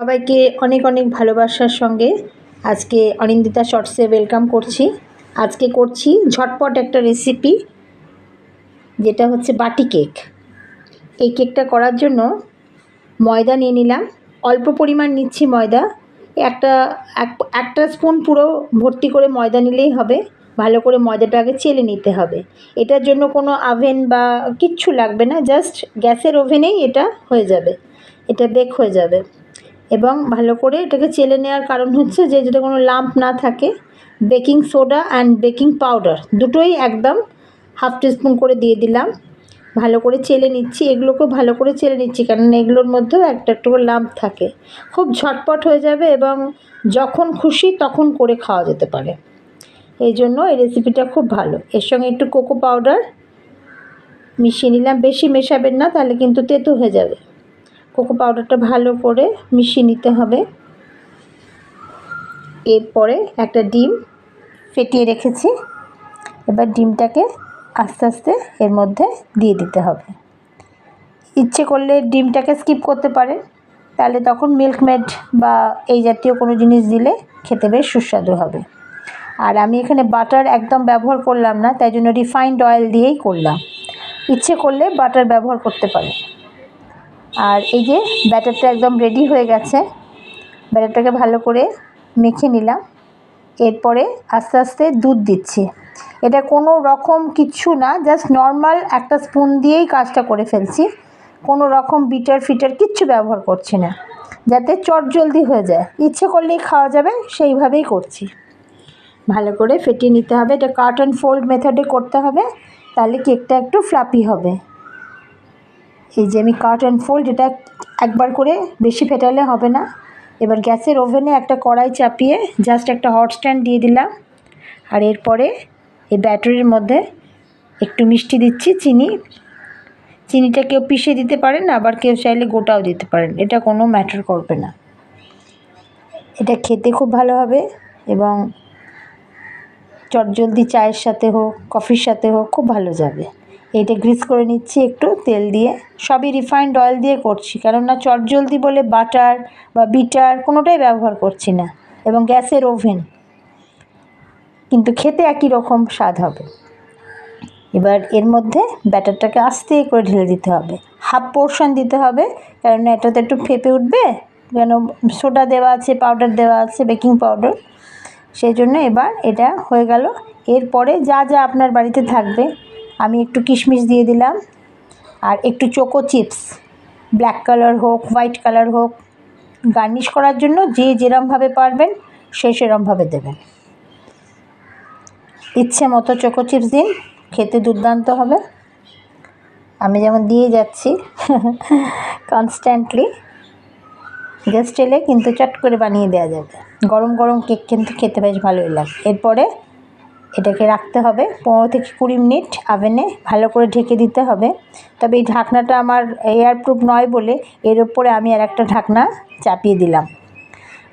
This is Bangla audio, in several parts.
সবাইকে অনেক অনেক ভালোবাসার সঙ্গে আজকে অনিন্দিতা শর্টসে ওয়েলকাম করছি। আজকে করছি ঝটপট একটা রেসিপি যেটা হচ্ছে বাটি কেক এই কেকটা করার জন্য ময়দা নিয়ে নিলাম। অল্প পরিমাণ নিচ্ছি ময়দা। একটা একটা স্পুন পুরো ভর্তি করে ময়দা নিলেই হবে। ভালো করে ময়দাটা আগে চেলে নিতে হবে। এটার জন্য কোনো আভেন বা কিচ্ছু লাগবে না জাস্ট গ্যাসের ওভেনেই এটা হয়ে যাবে। এটা বেক হয়ে যাবে। এবং ভালো করে এটাকে চেলে নেওয়ার কারণ হচ্ছে যে যাতে কোনো লাম্প না থাকে, baking soda and baking powder দুটোই একদম হাফ টিস্পুন করে দিয়ে দিলাম। ভালো করে চেলে নিচ্ছি, এগুলোকেও ভালো করে চেলে নিচ্ছি কারণ এগুলোর মধ্যেও একটা একটু করে লাম্প থাকে। খুব ঝটপট হয়ে যাবে এবং যখন খুশি তখন করে খাওয়া যেতে পারে। এই জন্য এই রেসিপিটা খুব ভালো। এর সঙ্গে একটু কোকো পাউডার মিশিয়ে নিলাম। বেশি মেশাবেন না, তাহলে কিন্তু তেতো হয়ে যাবে। কোকো পাউডারটা ভালো করে মিশিয়ে নিতে হবে। এরপরে একটা ডিম ফেটিয়ে রেখেছি। এবার ডিমটাকে আস্তে আস্তে এর মধ্যে দিয়ে দিতে হবে। ইচ্ছে করলে ডিমটাকে স্কিপ করতে পারেন। তাহলে তখন মিল্কমেড বা এই জাতীয় কোনো জিনিস দিলে খেতে বেশ সুস্বাদু হবে। আর আমি এখানে বাটার একদম ব্যবহার করলাম না, তাই জন্য রিফাইন্ড অয়েল দিয়েই করলাম। ইচ্ছে করলে বাটার ব্যবহার করতে পারেন। আর এই যে ব্যাটারটা একদম রেডি হয়ে গেছে। ব্যাটারটাকে ভালো করে মেখে নিলাম। এরপরে আস্তে আস্তে দুধ দিচ্ছি। এটা কোনো রকম কিচ্ছু না জাস্ট নর্মাল একটা স্পুন দিয়েই কাজটা করে ফেলছি। কোনো রকম বিটার ফিটার কিচ্ছু ব্যবহার করছি না। যাতে চট জলদি হয়ে যায়। ইচ্ছে করলেই খাওয়া যাবে, সেইভাবেই করছি। ভালো করে ফেটিয়ে নিতে হবে। এটা অ্যান্ড ফোল্ড মেথডে করতে হবে। তাহলে কেকটা একটু ফ্লাপি হবে। এই যে আমি কাট অ্যান্ড ফোল্ড এটা একবার করে বেশি ফেটালে হবে না। এবার গ্যাসের ওভেনে একটা কড়াই চাপিয়ে জাস্ট একটা হট স্ট্যান্ড দিয়ে দিলাম। আর এরপরে এই ব্যাটারির মধ্যে একটু মিষ্টি দিচ্ছি, চিনি। চিনিটা কেউ পিষে দিতে পারেন, আবার কেউ চাইলে গোটাও দিতে পারেন। এটা কোনো ম্যাটার করবে না। এটা খেতে খুব ভালো হবে এবং চটজলদি চায়ের সাথে হোক কফির সাথে হোক, খুব ভালো যাবে। এইটা গ্রিস করে নিচ্ছি একটু তেল দিয়ে। সবই রিফাইন্ড অয়েল দিয়ে করছি, কেননা চটজলদি বলে বাটার বা বিটার কোনোটাই ব্যবহার করছি না, এবং গ্যাসের ওভেন কিন্তু খেতে একই রকম স্বাদ হবে। এবার এর মধ্যে ব্যাটারটাকে আস্তে করে ঢেলে দিতে হবে। হাফ পোর্শন দিতে হবে, কেননা এটাতে একটু ফেপে উঠবে, যেন সোডা দেওয়া আছে পাউডার দেওয়া আছে বেকিং পাউডার সেই জন্য এবার এটা হয়ে গেল। এরপরে যা যা আপনার বাড়িতে থাকবে আমি একটু কিশমিশ দিয়ে দিলাম। আর একটু চোকো চিপস ব্ল্যাক কালার হোক হোয়াইট কালার হোক গার্নিশ করার জন্য যে যেরমভাবে পারবেন, সে সেরমভাবে দেবেন। ইচ্ছে মতো চোকো চিপস দিন, খেতে দুর্দান্ত হবে। আমি যেমন দিয়ে যাচ্ছি কনস্ট্যান্টলি গেস্ট এলে কিন্তু চট করে বানিয়ে দেওয়া যাবে। গরম গরম কেক কিন্তু খেতে বেশ ভালোই লাগে। এরপরে এটাকে রাখতে হবে। পনেরো থেকে কুড়ি মিনিট আভেনে ভালো করে ঢেকে দিতে হবে। তবে এই ঢাকনাটা আমার এয়ারপ্রুফ নয় বলে এর ওপরে আমি আর একটা ঢাকনা চাপিয়ে দিলাম।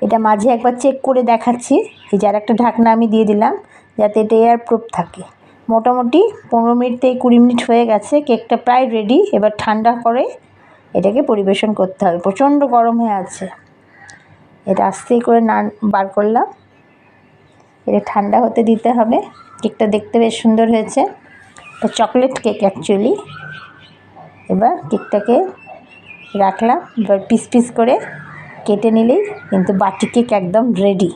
এটা মাঝে একবার চেক করে দেখাচ্ছি। এই যে আর একটা ঢাকনা আমি দিয়ে দিলাম যাতে এটা এয়ারপ্রুফ থাকে। মোটামুটি পনেরো মিনিট থেকে কুড়ি মিনিট হয়ে গেছে। কেকটা প্রায় রেডি। এবার ঠান্ডা করে এটাকে পরিবেশন করতে হবে। প্রচণ্ড গরম হয়ে আছে। এটা আস্তেই করে না বার করলাম। এটা ঠান্ডা হতে দিতে হবে। কেকটা দেখতে বেশ সুন্দর হয়েছে। তো চকলেট কেক অ্যাকচুয়ালি এবার কেকটাকে রাখলাম। এবার পিস পিস করে কেটে নিলেই কিন্তু বাটি কেক একদম রেডি